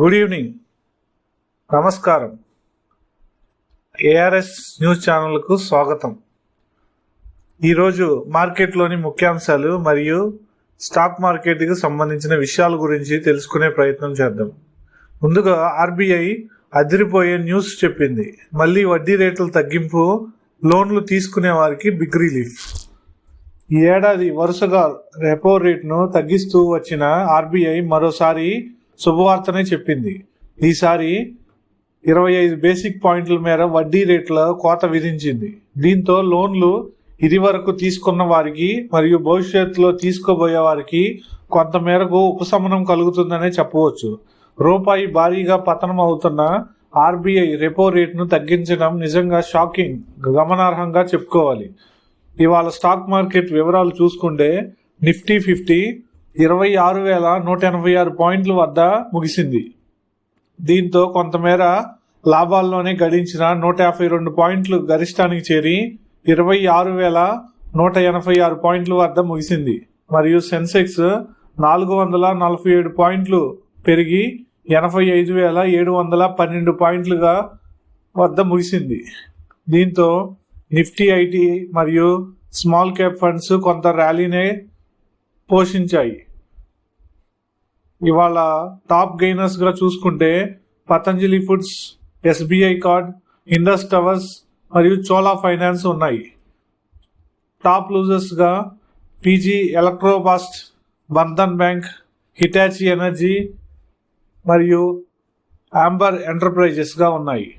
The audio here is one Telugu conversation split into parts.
Good evening. నమస్కారం. ఏఆర్ఎస్ న్యూస్ ఛానల్కు స్వాగతం. ఈరోజు మార్కెట్లోని ముఖ్యాంశాలు మరియు స్టాక్ మార్కెట్కి సంబంధించిన విషయాల గురించి తెలుసుకునే ప్రయత్నం చేద్దాం. ముందుగా ఆర్బీఐ అదిరిపోయే న్యూస్ చెప్పింది. మళ్ళీ వడ్డీ రేట్ల తగ్గింపు లోన్లు తీసుకునే వారికి బిగ్ రిలీఫ్. ఈ ఏడాది వరుసగా రెపో రేట్ను తగ్గిస్తూ వచ్చిన ఆర్బీఐ మరోసారి శుభవార్తనే చెప్పింది. ఈసారి ఇరవై ఐదు బేసిక్ పాయింట్ల మేర వడ్డీ రేట్ల కోత విధించింది. దీంతో లోన్లు ఇది వరకు తీసుకున్న వారికి మరియు భవిష్యత్తులో తీసుకోబోయే వారికి కొంత మేరకు ఉపశమనం కలుగుతుందనే చెప్పవచ్చు. రూపాయి భారీగా పతనం అవుతున్న ఆర్బీఐ రెపో రేట్ను తగ్గించడం నిజంగా షాకింగ్ గమనార్హంగా చెప్పుకోవాలి. ఇవాళ స్టాక్ మార్కెట్ వివరాలు చూసుకుంటే నిఫ్టీ ఫిఫ్టీ ఇరవై ఆరు వేల నూట ఎనభై ఆరు పాయింట్ల వద్ద ముగిసింది. దీంతో కొంతమేర లాభాల్లోనే గడించిన నూట యాభై రెండు పాయింట్లు గరిష్టానికి చేరి ఇరవై ఆరు వేల నూట ఎనభై ఆరు పాయింట్ల వద్ద ముగిసింది. మరియు సెన్సెక్స్ నాలుగు వందల నలభై ఏడు పాయింట్లు పెరిగి ఎనభై ఐదు వేల ఏడు వందల పన్నెండు పాయింట్లుగా వద్ద ముగిసింది. దీంతో నిఫ్టీ ఐటీ మరియు స్మాల్ క్యాప్ ఫండ్స్ కొంత ర్యాలీనే పోషించాయి. ఇవాళ టాప్ గెయినర్స్గా చూసుకుంటే Patanjali foods SBI card Indus towers మరియు చోలా ఫైనాన్స్ ఉన్నాయి. Top లూజర్స్గా PG Electroplast Bandhan bank Hitachi energy మరియు ఆంబర్ ఎంటర్ప్రైజెస్గా ఉన్నాయి.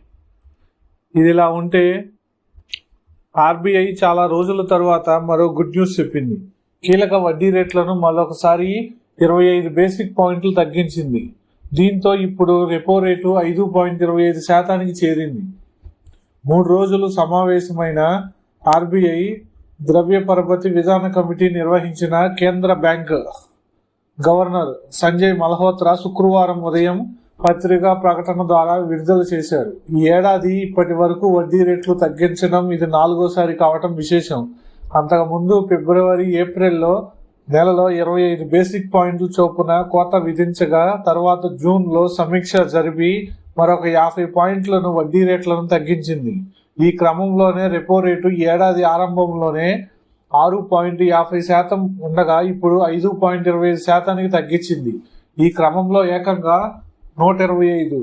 ఇది ఇలా ఉంటే ఆర్బీఐ చాలా రోజుల తర్వాత మరో గుడ్ న్యూస్ చెప్పింది. కీలక వడ్డీ రేట్లను మరొకసారి ఇరవై ఐదు బేసిక్ పాయింట్లు తగ్గించింది. దీంతో ఇప్పుడు రెపో రేటు ఐదు పాయింట్ ఇరవై ఐదు శాతానికి చేరింది. మూడు రోజులు సమావేశమైన ఆర్బీఐ ద్రవ్య పరపతి విధాన కమిటీ నిర్వహించిన కేంద్ర బ్యాంక్ గవర్నర్ సంజయ్ మల్హోత్రా శుక్రవారం ఉదయం పత్రికా ప్రకటన ద్వారా విడుదల చేశారు. ఈ ఏడాది ఇప్పటి వరకు వడ్డీ రేట్లు తగ్గించడం ఇది నాలుగోసారి కావటం విశేషం. అంతకుముందు ఫిబ్రవరి ఏప్రిల్లో నెలలో ఇరవై ఐదు బేసిక్ పాయింట్లు చొప్పున కోత విధించగా తర్వాత జూన్లో సమీక్ష జరిపి మరొక యాభై పాయింట్లను వడ్డీ రేట్లను తగ్గించింది. ఈ క్రమంలోనే రెపో రేటు ఈ ఏడాది ఆరంభంలోనే ఆరు పాయింట్ యాభై శాతం ఉండగా ఇప్పుడు ఐదు పాయింట్ ఇరవై ఐదు శాతానికి తగ్గించింది. ఈ క్రమంలో ఏకంగా నూట ఇరవై ఐదు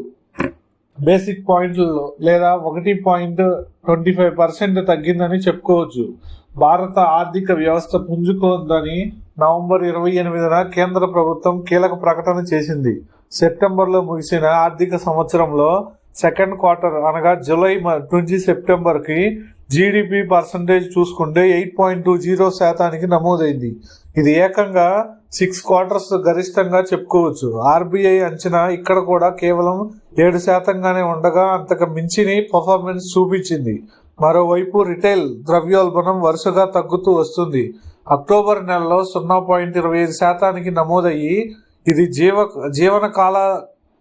బేసిక్ పాయింట్లలో లేదా ఒకటి పాయింట్ ట్వంటీ ఫైవ్ పర్సెంట్ తగ్గిందని చెప్పుకోవచ్చు. భారత ఆర్థిక వ్యవస్థ పుంజుకోదని నవంబర్ ఇరవై ఎనిమిదిన కేంద్ర ప్రభుత్వం కీలక ప్రకటన చేసింది. సెప్టెంబర్లో ముగిసిన ఆర్థిక సంవత్సరంలో సెకండ్ క్వార్టర్ అనగా జూలై మ- నుంచి సెప్టెంబర్కి జీడిపి పర్సంటేజ్ చూసుకుంటే ఎయిట్ పాయింట్ టూ జీరో శాతానికి నమోదైంది. ఇది ఏకంగా సిక్స్ క్వార్టర్స్ గరిష్టంగా చెప్పుకోవచ్చు. ఆర్బీఐ అంచనా ఇక్కడ కూడా కేవలం ఏడు శాతంగానే ఉండగా అంతకు మించిని పర్ఫార్మెన్స్ చూపించింది. మరోవైపు రిటైల్ ద్రవ్యోల్బణం వరుసగా తగ్గుతూ వస్తుంది. అక్టోబర్ నెలలో సున్నా పాయింట్ ఇరవై ఐదు శాతానికి నమోదయ్యి ఇది జీవ జీవనకాల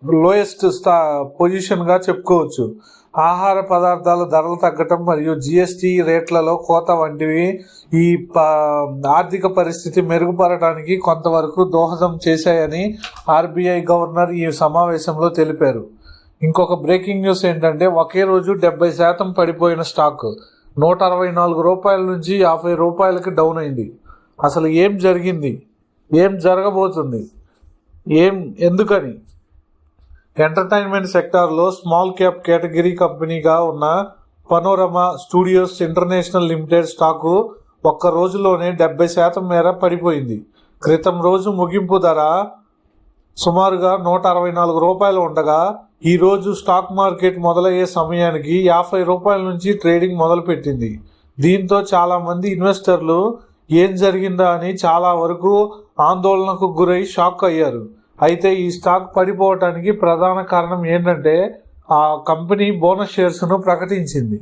లోయెస్ట్ స్థా పొజిషన్గా చెప్పుకోవచ్చు. ఆహార పదార్థాల ధరలు తగ్గటం మరియు జిఎస్టి రేట్లలో కోత వంటివి ఈ ప ఆర్థిక పరిస్థితి మెరుగుపడటానికి కొంతవరకు దోహదం చేశాయని ఆర్బీఐ గవర్నర్ ఈ సమావేశంలో తెలిపారు. ఇంకొక బ్రేకింగ్ న్యూస్ ఏంటంటే ఒకే రోజు డెబ్బై శాతం పడిపోయిన స్టాక్ నూట అరవై నాలుగు రూపాయల నుంచి యాభై రూపాయలకి డౌన్ అయింది. అసలు ఏం జరిగింది? ఏం జరగబోతుంది? ఏం ఎందుకని? ఎంటర్టైన్మెంట్ సెక్టార్లో స్మాల్ క్యాప్ కేటగిరీ కంపెనీగా ఉన్న Panorama studios international limited stock ఒక్క రోజులోనే డెబ్బై శాతం మేర పడిపోయింది. క్రితం రోజు ముగింపు ధర సుమారుగా నూట అరవై నాలుగు రూపాయలు ఉండగా ఈ రోజు స్టాక్ మార్కెట్ మొదలయ్యే సమయానికి యాభై రూపాయల నుంచి ట్రేడింగ్ మొదలుపెట్టింది. దీంతో చాలా మంది ఇన్వెస్టర్లు ఏం జరిగిందా అని చాలా వరకు ఆందోళనకు గురై షాక్ అయ్యారు. అయితే ఈ స్టాక్ పడిపోవటానికి ప్రధాన కారణం ఏంటంటే ఆ కంపెనీ బోనస్ షేర్స్ను ప్రకటించింది.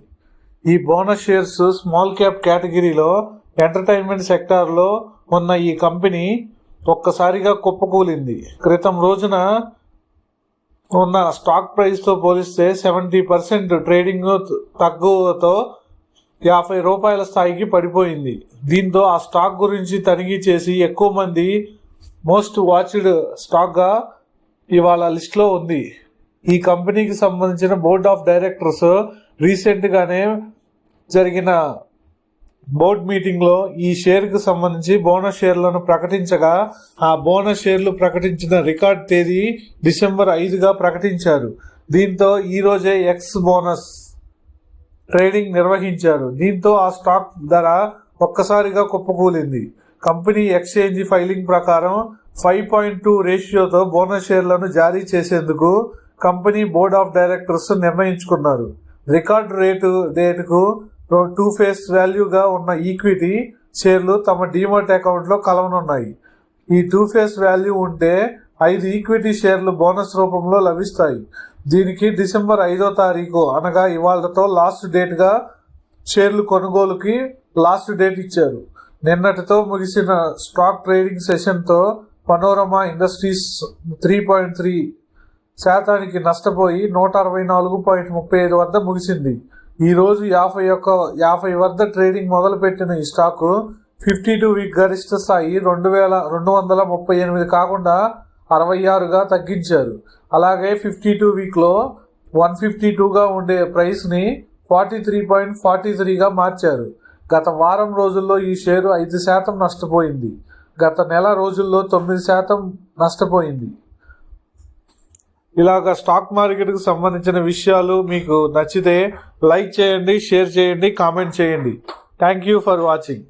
ఈ బోనస్ షేర్స్ స్మాల్ క్యాప్ కేటగిరీలో ఎంటర్టైన్మెంట్ సెక్టార్లో ఉన్న ఈ కంపెనీ ఒక్కసారిగా కుప్పకూలింది. క్రితం రోజున ఉన్న స్టాక్ ప్రైస్తో పోలిస్తే సెవెంటీ పర్సెంట్ ట్రేడింగ్ తగ్గుతో యాభై రూపాయల స్థాయికి పడిపోయింది. దీంతో ఆ స్టాక్ గురించి తనిఖీ చేసి ఎక్కువ మంది మోస్ట్ వాచ్డ్ స్టాక్గా ఇవాళ లిస్ట్లో ఉంది. ఈ కంపెనీకి సంబంధించిన బోర్డ్ ఆఫ్ డైరెక్టర్స్ రీసెంట్గానే జరిగిన బోర్డ్ మీటింగ్లో ఈ షేర్కు సంబంధించి బోనస్ షేర్లను ప్రకటించగా ఆ బోనస్ షేర్లు ప్రకటించిన రికార్డ్ తేదీ డిసెంబర్ ఐదుగా ప్రకటించారు. దీంతో ఈ రోజే ఎక్స్ బోనస్ ట్రేడింగ్ నిర్వహించారు. దీంతో ఆ స్టాక్ ధర ఒక్కసారిగా కుప్పకూలింది. కంపెనీ ఎక్స్చేంజ్ ఫైలింగ్ ప్రకారం ఫైవ్ పాయింట్ టూ రేషియోతో బోనస్ షేర్లను జారీ చేసేందుకు కంపెనీ బోర్డ్ ఆఫ్ డైరెక్టర్స్ నిర్ణయించుకున్నారు. రికార్డ్ రేటు రేటుకు టూ ఫేస్ వాల్యూగా ఉన్న ఈక్విటీ షేర్లు తమ డీమట్ అకౌంట్లో కలవనున్నాయి. ఈ టూ ఫేస్ వాల్యూ ఉంటే ఐదు ఈక్విటీ షేర్లు బోనస్ రూపంలో లభిస్తాయి. దీనికి డిసెంబర్ ఐదో తారీఖు అనగా ఇవాళతో లాస్ట్ డేట్గా షేర్లు కొనుగోలుకి లాస్ట్ డేట్ ఇచ్చారు. నిన్నటితో ముగిసిన stock trading సెషన్తో Panorama industries three point three శాతానికి నష్టపోయి నూట అరవై నాలుగు పాయింట్ ముప్పై ఐదు వద్ద ముగిసింది. ఈ రోజు యాభై ఒక్క యాభై వద్ద ట్రేడింగ్ మొదలుపెట్టిన ఈ స్టాకు ఫిఫ్టీ టూ వీక్ గరిష్ట స్థాయి రెండు వేల రెండు వందల ముప్పై ఎనిమిది కాకుండా అరవై ఆరుగా తగ్గించారు. అలాగే ఫిఫ్టీ టూ వీక్లో వన్ ఫిఫ్టీ టూగా ఉండే ప్రైస్ని ఫార్టీ త్రీ పాయింట్ ఫార్టీ త్రీగా మార్చారు. గత వారం రోజుల్లో ఈ షేరు ఐదు శాతం నష్టపోయింది. గత నెల రోజుల్లో తొమ్మిది శాతం నష్టపోయింది. ఇలాగ స్టాక్ మార్కెట్కి సంబంధించిన విషయాలు మీకు నచ్చితే లైక్ చేయండి షేర్ చేయండి కామెంట్ చేయండి. Thank you for watching